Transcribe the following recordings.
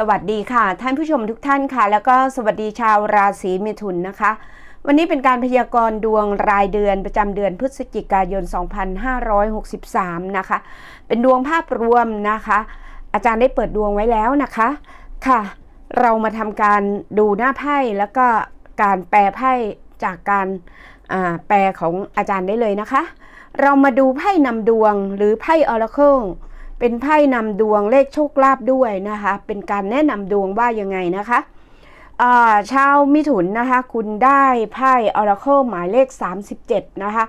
สวัสดีค่ะ ท่านผู้ชมทุกท่านค่ะ แล้วก็สวัสดีชาวราศีมิถุนนะคะ วันนี้เป็นการพยากรณ์ดวงรายเดือนประจำเดือนพฤศจิกายน 2563 นะคะ เป็นดวงภาพรวมนะคะ อาจารย์ได้เปิดดวงไว้แล้วนะคะค่ะ เรามาทำการดูหน้าไพ่แล้วก็การแปลไพ่จากการแปลของอาจารย์ได้เลยนะคะ เรามาดูไพ่นำดวงหรือไพ่ออราเคิล เป็นไพ่นำดวงเลขโชคลาภด้วยนะคะ เป็นการแนะนำดวงว่ายังไงนะคะอ่าชาวมิถุนนะคะ คุณได้ไพ่ออราเคิลหมายเลข 37 นะคะ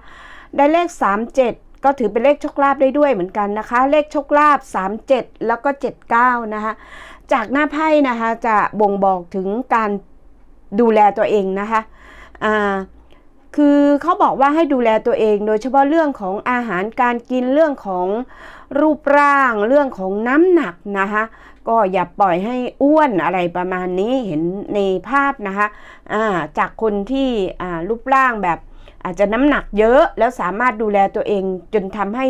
ได้เลข 37 ก็ถือเป็นเลขโชคลาภได้ด้วยเหมือนกันนะคะ เลขโชคลาภ37 แล้วก็ 79 นะคะ จากหน้าไพ่นะคะจะบ่งบอกถึงการดูแลตัวเองนะคะอ่า คือเขาบอกว่าให้ดูแลตัวเอง โดยเฉพาะเรื่องของอาหารการกินเรื่องของรูปร่าง เรื่องของน้ำหนักนะคะก็อย่าปล่อยให้อ้วนอะไรประมาณนี้เห็นในภาพนะคะะจากคนที่รูปร่างแบบ อาจจะน้ำหนักเยอะแล้วสามารถดูแลตัวเองจนทำให้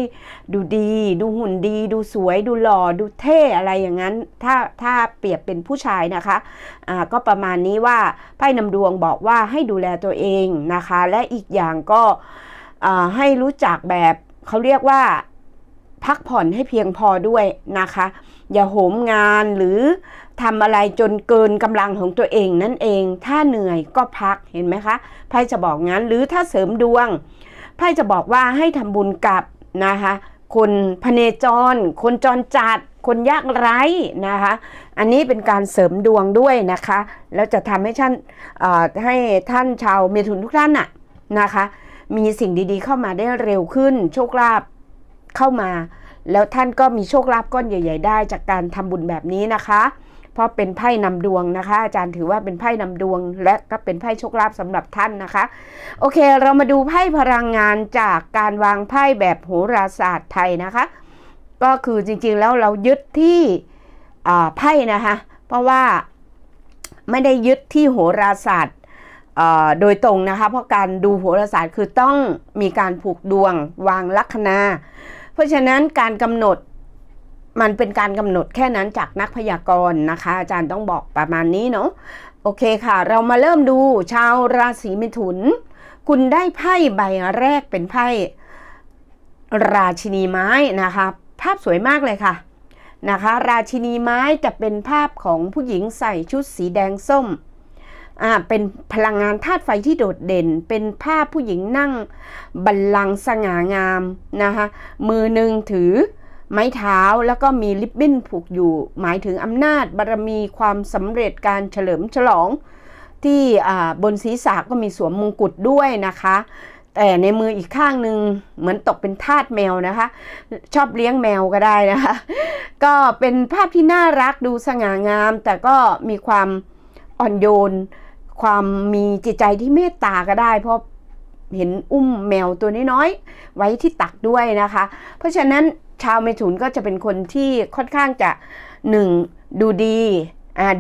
ดูดี ดูหุ่นดี ดูสวย ดูหล่อ ดูเท่อะไรอย่างนั้น ถ้าถ้าเปรียบเป็นผู้ชายนะคะอ่าก็ประมาณนี้ว่าไพ่นำดวงบอกว่าให้ดูแลตัวเองนะคะ และอีกอย่างก็อ่าให้รู้จักแบบเขาเรียกว่าพักผ่อนให้เพียงพอด้วยนะคะ อย่าโหมงานหรือ ทำอะไรจนเกินกำลังของตัวเองนั่นเอง ถ้าเหนื่อยก็พักเห็นไหมคะไพ่จะบอกงั้นหรือถ้าเสริมดวงไพ่จะบอกว่าให้ทำบุญกับนะคะคนพเนจร คนจรจัด คนยากไร้นะคะ อันนี้เป็นการเสริมดวงด้วยนะคะ แล้วจะทำให้ท่านให้ท่านชาวเมถุนทุกท่านน่ะนะคะ มีสิ่งดีๆเข้ามาได้เร็วขึ้น โชคลาภเข้ามา แล้วท่านก็มีโชคลาภก้อนใหญ่ ๆ ได้จากการทำบุญแบบนี้นะคะ เพราะเป็นไพ่นำดวงนะคะ อาจารย์ถือว่าเป็นไพ่นำดวง และก็เป็นไพ่โชคลาภสำหรับท่านนะคะ โอเค เรามาดูไพ่พลังงานจากการวางไพ่แบบโหราศาสตร์ไทยนะคะ ก็คือจริงๆแล้วเรายึดที่อ่าไพ่นะคะ เพราะว่าไม่ได้ยึดที่โหราศาสตร์อ่อโดยตรงนะคะ เพราะการดูโหราศาสตร์คือต้องมีการผูกดวงวางลัคนา เพราะฉะนั้นการกำหนด มันเป็นการกำหนดแค่นั้นจากนักพยากรณ์นะคะ อาจารย์ต้องบอกประมาณนี้เนาะโอเคค่ะ เรามาเริ่มดูชาวราศีมิถุน คุณได้ไพ่ใบแรกเป็นไพ่ราชินีไม้นะคะ ภาพสวยมากเลยค่ะนะคะ ราชินีไม้จะเป็นภาพของผู้หญิงใส่ชุดสีแดงส้มอ่าเป็นพลังงานธาตุไฟที่โดดเด่น เป็นภาพผู้หญิงนั่งบัลลังก์สง่างามนะคะมือหนึ่งถือ ไม้เท้าแล้วก็มีลิบบิ้นผูกอยู่ หมายถึงอำนาจบารมีความสำเร็จการเฉลิมฉลอง ที่บนศีรษะก็มีสวมมงกุฎด้วยนะคะ แต่ในมืออีกข้างหนึ่งเหมือนตกเป็นทาสแมวนะคะ ชอบเลี้ยงแมวก็ได้นะคะ ก็เป็นภาพที่น่ารักดูสง่างาม แต่ก็มีความอ่อนโยน ความมีจิตใจที่เมตตาก็ได้ เพราะเห็นอุ้มแมวตัวน้อยๆไว้ที่ตักด้วยนะคะ เพราะฉะนั้น ชาวเมถุนก็จะเป็นคนที่ค่อนข้างจะหนึ่งดูดี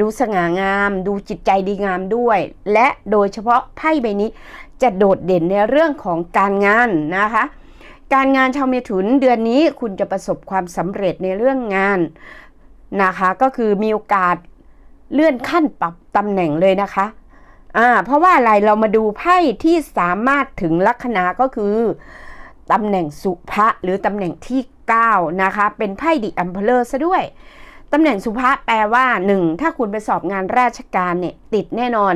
ดูสง่างาม ดูจิตใจดีงามด้วย และโดยเฉพาะไพ่ใบนี้จะโดดเด่นในเรื่องของการงานนะคะ การงานชาวเมถุนเดือนนี้คุณจะประสบความสำเร็จในเรื่องงานนะคะ ก็คือมีโอกาสเลื่อนขั้นปรับตำแหน่งเลยนะคะอ่าเพราะว่าอะไรเรามาดูไพ่ที่สามารถถึงลัคนาก็คือตำแหน่งสุภะหรือตำแหน่งที่ 9 นะคะ เป็นไพ่ดิอัมเพลอร์ซะด้วยตำแหน่งสุภะแปลว่า 1. ถ้าคุณไปสอบงานราชการเนี่ยติดแน่นอน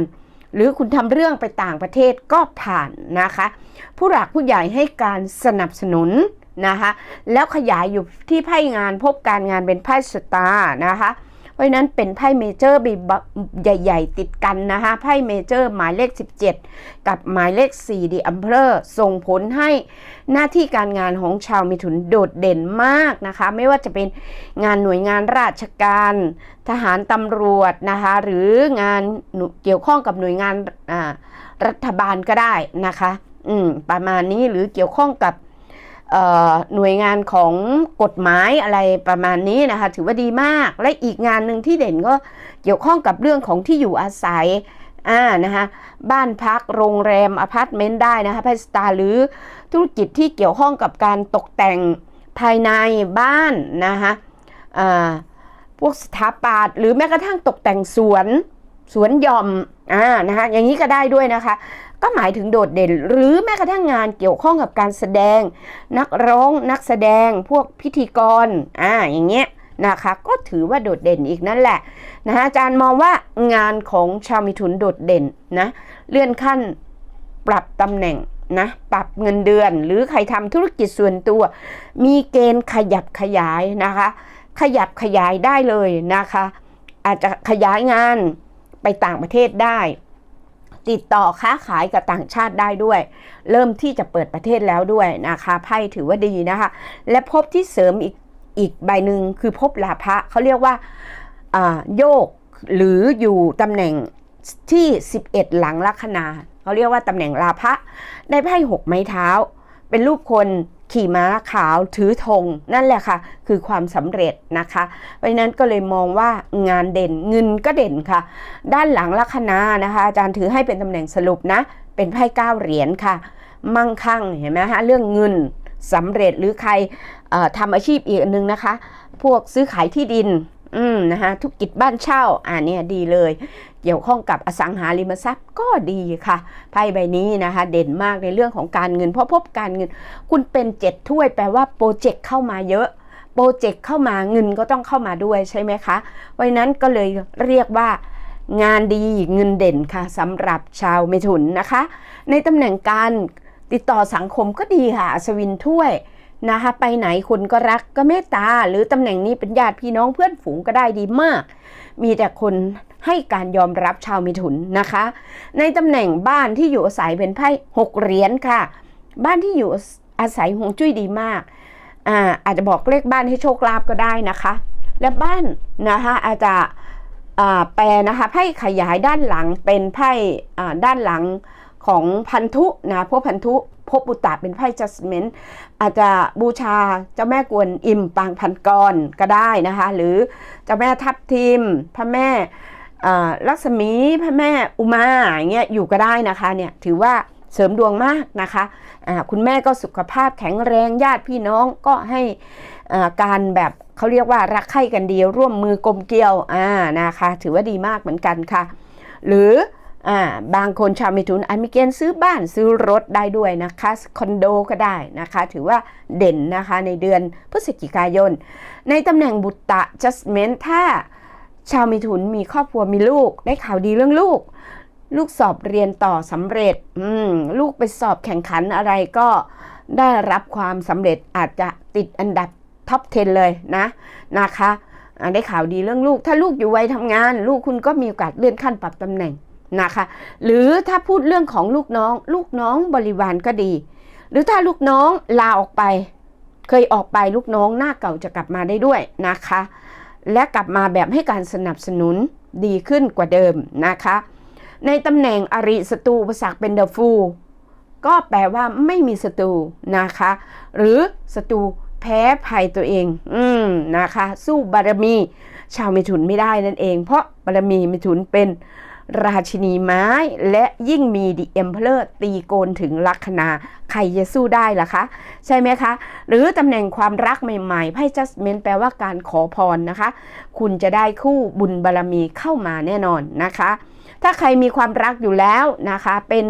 หรือคุณทำเรื่องไปต่างประเทศก็ผ่านนะคะ ผู้หลักผู้ใหญ่ให้การสนับสนุนนะคะ แล้วขยายอยู่ที่ไพ่งานพบการงานเป็นไพ่สตาร์นะคะ ราะนั้นเป็นไพ่เมเจอร์ใหญ่ ๆ ติดกันนะคะไพ่เมเจอร์หมายเลข 17 กับหมายเลข4ดีอัมเพลอร์ส่งผลให้หน้าที่การงานของชาวมิถุนโดดเด่นมากนะคะ ไม่ว่าจะเป็นงานหน่วยงานราชการ ทหารตำรวจนะคะหรืองานเกี่ยวข้องกับหน่วยงานรัฐบาลก็ได้นะคะ อืมประมาณนี้หรือเกี่ยวข้องกับ หน่วยงานของกฎหมายอะไรประมาณนี้นะคะ ถือว่าดีมาก และอีกงานหนึ่งที่เด่นก็เกี่ยวข้องกับเรื่องของที่อยู่อาศัยอ่านะคะบ้านพักโรงแรมอพาร์ตเมนต์ได้นะคะไพสตาร์หรือธุรกิจที่เกี่ยวข้องกับการตกแต่งภายในบ้านนะคะอ่าพวกสถาปัตย์หรือแม้กระทั่งตกแต่งสวนสวนหย่อมอ่านะคะอย่างนี้ก็ได้ด้วยนะคะ ก็หมายถึงโดดเด่น หรือแม้กระทั่งงานเกี่ยวข้องกับการแสดง นักร้องนักแสดงพวกพิธีกรอ่าอย่างเงี้ยนะคะก็ถือว่าโดดเด่นอีกนั่นแหละนะคะอาจารย์มองว่างานของชาวมิถุนโดดเด่นนะเลื่อนขั้นปรับตำแหน่งนะปรับเงินเดือน หรือใครทำธุรกิจส่วนตัว มีเกณฑ์ขยับขยายนะคะ ขยับขยายได้เลยนะคะ อาจจะขยายงานไปต่างประเทศได้ ติดต่อค้าขายกับต่างชาติได้ด้วย เริ่มที่จะเปิดประเทศแล้วด้วยนะคะไพ่ถือว่าดีนะคะ และพบที่เสริมอีกอีกใบหนึ่งคือพบลาภะเขาเรียกว่าโยกหรืออยู่ตำแหน่งที่ 11 หลังลัคนาเขาเรียกว่าตำแหน่งลาภะได้ไพ่หกไม้เท้า เป็นรูปคน ขี่ม้าขาวถือธงนั่นแหละค่ะ คือความสำเร็จนะคะเพราะนั้นก็เลยมองว่างานเด่นเงินก็เด่นค่ะ ด้านหลังลัคนานะคะ อาจารย์ถือให้เป็นตำแหน่งสรุปนะ เป็นไพ่เก้าเหรียญค่ะ มั่งคั่งเห็นไหมฮะเรื่องเงินสำเร็จหรือใครทำอาชีพอีกอันนึงนะคะ พวกซื้อขายที่ดิน อืมนะคะธุรกิจบ้านเช่าอ่าเนี่ยดีเลย เกี่ยวข้องกับอสังหาริมทรัพย์ก็ดีค่ะไพ่ใบนี้นะคะ เด่นมากในเรื่องของการเงินเพราะพบการเงิน คุณเป็นเจ็ดถ้วยแปลว่าโปรเจกต์เข้ามาเยอะโปรเจกต์เข้ามาเงินก็ต้องเข้ามาด้วยใช่ไหมคะเพราะนั้นก็เลยเรียกว่างานดีเงินเด่นค่ะสำหรับชาวเมถุนนะคะ ในตำแหน่งการติดต่อสังคมก็ดีค่ะอัศวินถ้วย นะคะไปไหนคนก็รักก็เมตตา หรือตำแหน่งนี้เป็นญาติพี่น้องเพื่อนฝูงก็ได้ดีมาก มีแต่คนให้การยอมรับชาวมิถุนนะคะ ในตำแหน่งบ้านที่อยู่อาศัยเป็นไพ่หกเหรียญค่ะ บ้านที่อยู่อาศัยหงจุ้ยดีมากอ่าอาจจะบอกเลขบ้านให้โชคลาภก็ได้นะคะ และบ้านนะคะอาจจะแปลนะคะไพ่ขยายด้านหลังเป็นไพ่ด้านหลัง ของพันธุนะพวกพันธุพบบุตตะเป็นไพ่จัสเมนอาจจะบูชาเจ้าแม่กวนอิมปางพันกรก็ได้นะคะ หรือเจ้าแม่ทับทิมพระแม่ลักษมีพระแม่อุมาอย่างเงี้ยอยู่ก็ได้นะคะเนี่ยถือว่าเสริมดวงมากนะคะอ่าคุณแม่ก็สุขภาพแข็งแรงญาติพี่น้องก็ให้การแบบเขาเรียกว่ารักใคร่กันดีร่วมมือกลมเกลียวอ่านะคะ ถือว่าดีมากเหมือนกันค่ะ หรือ อ่าบางคนชาวมิถุนอาจมีเกณฑ์ซื้อบ้านซื้อรถได้ด้วยนะคะคอนโดก็ได้นะคะ ถือว่าเด่นนะคะในเดือนพฤศจิกายน ในตำแหน่งบุตตะ judgment ถ้าชาวมิถุนมีครอบครัวมีลูก ได้ข่าวดีเรื่องลูก ลูกสอบเรียนต่อสำเร็จอืมลูกไปสอบแข่งขันอะไรก็ได้รับความสำเร็จอาจจะติดอันดับท็อป 10 เลยนะนะคะได้ข่าวดีเรื่องลูก ถ้าลูกอยู่วัยทำงาน ลูกคุณก็มีโอกาสเลื่อนขั้นปรับตำแหน่ง นะคะ หรือถ้าพูดเรื่องของลูกน้อง ลูกน้องบริวารก็ดี หรือถ้าลูกน้องลาออกไป เคยออกไปลูกน้องหน้าเก่าจะกลับมาได้ด้วยนะคะ และกลับมาแบบให้การสนับสนุนดีขึ้นกว่าเดิมนะคะ ในตำแหน่งอริศัตรูอุปสรรคเป็นเดอะฟูก็แปลว่าไม่มีศัตรูนะคะ หรือศัตรูแพ้ภัยตัวเอง อืมนะคะ สู้บารมี ชาวมิถุนไม่ได้นั่นเอง เพราะบารมีมิถุนเป็น ราชินีไม้ และยิ่งมีดีเอ็มเพลอร์ตีโกนถึงลัคนา ใครจะสู้ได้ล่ะคะ ใช่ไหมคะ หรือตำแหน่งความรักใหม่ๆไพ่จัสเมนแปลว่าการขอพรนะคะ คุณจะได้คู่บุญบารมีเข้ามาแน่นอนนะคะ ถ้าใครมีความรักอยู่แล้วนะคะ เป็น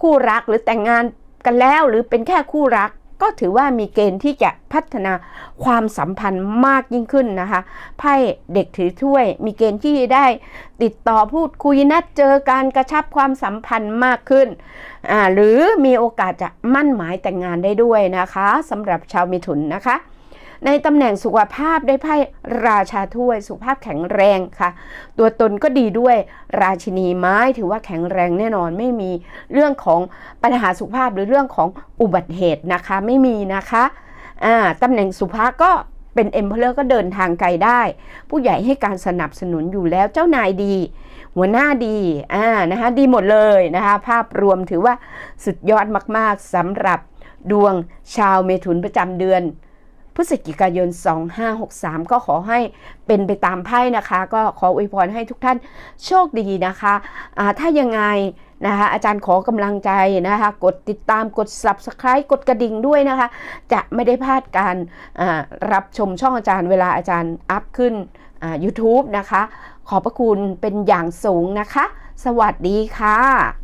คู่รักหรือแต่งงานกันแล้วหรือเป็นแค่คู่รัก ก็ถือว่ามีเกณฑ์ที่จะพัฒนาความสัมพันธ์มากยิ่งขึ้นนะคะ ไพ่เด็กถือถ้วย มีเกณฑ์ที่ได้ติดต่อพูดคุยนัดเจอการกระชับความสัมพันธ์มากขึ้น หรือมีโอกาสจะมั่นหมายแต่งงานได้ด้วยนะคะสำหรับชาวมิถุนนะคะ ในตำแหน่งสุขภาพได้ไพ่ราชาถ้วยสุขภาพแข็งแรงค่ะ ตัวตนก็ดีด้วยราชินีไม้ถือว่าแข็งแรงแน่นอนไม่มีเรื่องของปัญหาสุขภาพหรือเรื่องของอุบัติเหตุนะคะไม่มีนะคะอ่าตำแหน่งสุภาก็เป็นเอ็มเพลอร์ก็เดินทางไกลได้ ผู้ใหญ่ให้การสนับสนุนอยู่แล้วเจ้านายดี หัวหน้าดีอ่านะคะดีหมดเลยนะคะภาพรวมถือว่าสุดยอดมากๆสำหรับดวงชาวเมถุนประจำเดือน พฤศจิกายน 2563 ก็ขอให้เป็นไปตามไพ่นะคะ ก็ขออวยพรให้ทุกท่านโชคดีนะคะะถ้ายังไงนะคะอาจารย์ขอกำลังใจนะคะกดติดตามกด subscribe กดกระดิ่งด้วยนะคะ จะไม่ได้พลาดการรับชมช่องอาจารย์เวลาอาจารย์อัพขึ้น YouTube นะคะ ขอบพระคุณเป็นอย่างสูงนะคะ สวัสดีค่ะ